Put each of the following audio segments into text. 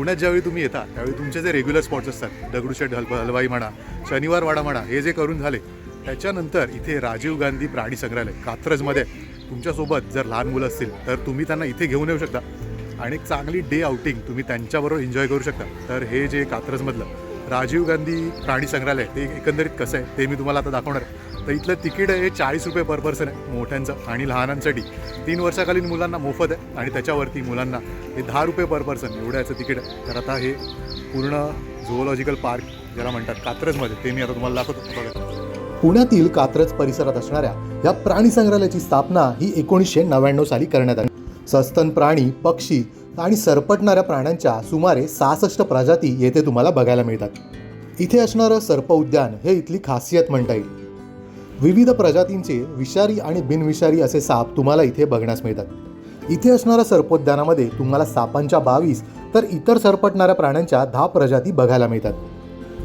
पुण्यात ज्यावेळी तुम्ही येता त्यावेळी तुमचे जे रेग्युलर स्पॉट्स असतात दगडूशेठ हल हलवाई म्हणा शनिवारवाडा म्हणा हे जे करून झाले त्याच्यानंतर इथे राजीव गांधी प्राणी संग्रहालय कात्रजमध्ये तुमच्यासोबत जर लहान मुलं असतील तर तुम्ही त्यांना इथे घेऊन येऊ शकता. आणि एक चांगली डे आउटिंग तुम्ही त्यांच्याबरोबर एन्जॉय करू शकता. तर हे जे कात्रजमधलं राजीव गांधी प्राणी संग्रहालय ते एकंदरीत कसं आहे ते मी तुम्हाला आता दाखवणार आहे. तर इथलं तिकीट हे चाळीस रुपये पर पर्सन आहे. मोठ्यांचं आणि लहानांसाठी. तीन वर्षाखालीन मुलांना मोफत आहे आणि त्याच्यावरती मुलांना हे दहा रुपये पर पर्सन एवढ्याचं तिकीट आहे. तर आता हे पूर्ण झुओलॉजिकल पार्क ज्याला म्हणतात कात्रजमध्ये ते मी आता तुम्हाला दाखवतो. बघा. पुण्यातील कात्रज परिसरात असणाऱ्या या प्राणी संग्रहालयाची स्थापना ही एकोणीसशे नव्याण्णव साली करण्यात आली. सस्तन प्राणी पक्षी आणि सरपटणाऱ्या प्राण्यांच्या सुमारे सहासष्ट प्रजाती येथे तुम्हाला बघायला मिळतात. इथे असणारं सर्प उद्यान हे इथली खासियत म्हणता येईल. विविध प्रजातींचे विषारी आणि बिनविषारी असे साप तुम्हाला इथे बघण्यास मिळतात. इथे असणाऱ्या सर्पोद्यानामध्ये तुम्हाला सापांच्या बावीस तर इतर सरपटणाऱ्या प्राण्यांच्या दहा प्रजाती बघायला मिळतात.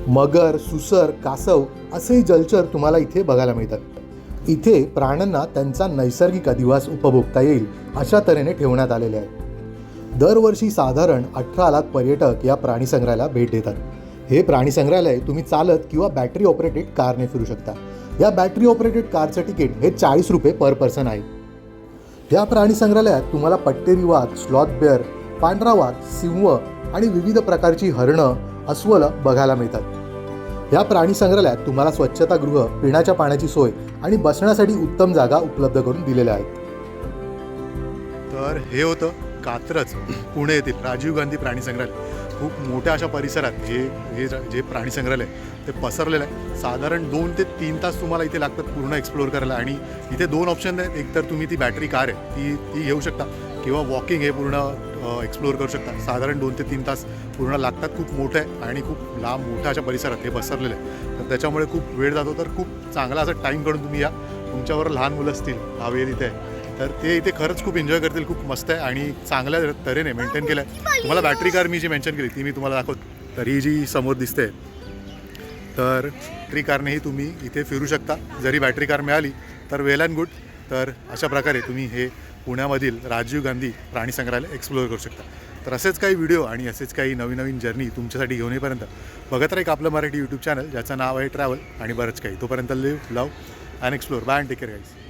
मगर सुसर कासव असे जलचर तुम्हाला इथे बघायला मिळतात. इथे प्राण्यांना त्यांचा नैसर्गिक अधिवास उपभोगता येईल अशा तऱ्हेने ठेवण्यात आलेले आहे. दरवर्षी साधारण अठरा लाख पर्यटक या प्राणी संग्रहालयाला भेट देतात. हे प्राणी संग्रहालय तुम्ही चालत किंवा बॅटरी ऑपरेटेड कारने फिरू शकता. या बॅटरी ऑपरेटेड कारचं तिकीट हे चाळीस रुपये पर पर्सन आहे. या प्राणी संग्रहालयात तुम्हाला पट्टेरी वाघ स्लॉथ बेअर पांढरा वाघ सिंह आणि विविध प्रकारची हरणं अस्वलं बघायला मिळतात. या प्राणी संग्रहालयात तुम्हाला स्वच्छतागृह पिण्याच्या पाण्याची सोय आणि बसण्यासाठी उत्तम जागा उपलब्ध करून दिलेल्या आहेत. तर हे होतं कात्रज पुणे येथील राजीव गांधी प्राणी संग्रहालय. खूप मोठ्या अशा परिसरात हे हे ज- जे प्राणी संग्रहालय ते पसरलेलं आहे. साधारण दोन ते तीन तास तुम्हाला इथे लागतात पूर्ण एक्सप्लोअर करायला. आणि इथे दोन ऑप्शन आहेत. एकतर तुम्ही ती बॅटरी कार आहे ती ती घेऊ शकता. किंवा वॉकिंग हे पूर्ण एक्सप्लोअर करू शकता. साधारण दोन ते तीन तास पूर्ण लागतात. खूप मोठं आहे आणि खूप लांब मोठ्या अशा परिसरात हे पसरलेलं आहे. तर त्याच्यामुळे खूप वेळ जातो. तर खूप चांगला असा टाईम काढून तुम्ही या. तुमच्यावर लहान मुलं असतील हा वेळ इथे आहे. तर ते इथे खरंच खूप एन्जॉय करतील खूप मस्त आहे आणि चांगल्या तऱ्हेने मेंटेन केलं आहे तुम्हाला बॅटरी कार मी जी मेन्शन केली ती मी तुम्हाला दाखवतो तर ही जी समोर दिसते तर बॅटरी कारनेही तुम्ही इथे फिरू शकता. जरी बॅटरी कार मिळाली तर वेल अँड गुड तर अशा प्रकारे तुम्ही हे पुण्यामधील राजीव गांधी प्राणी संग्रहालय एक्सप्लोअर करू शकता. तर असेच काही व्हिडिओ आणि असेच काही नवीन नवीन जर्नी तुमच्यासाठी घेऊन येईपर्यंत बघत राहा एक आपलं मराठी यूट्यूब चॅनल ज्याचं नाव आहे ट्रॅव्हल आणि बरंच काही. तोपर्यंत live love and explore bye and take care guys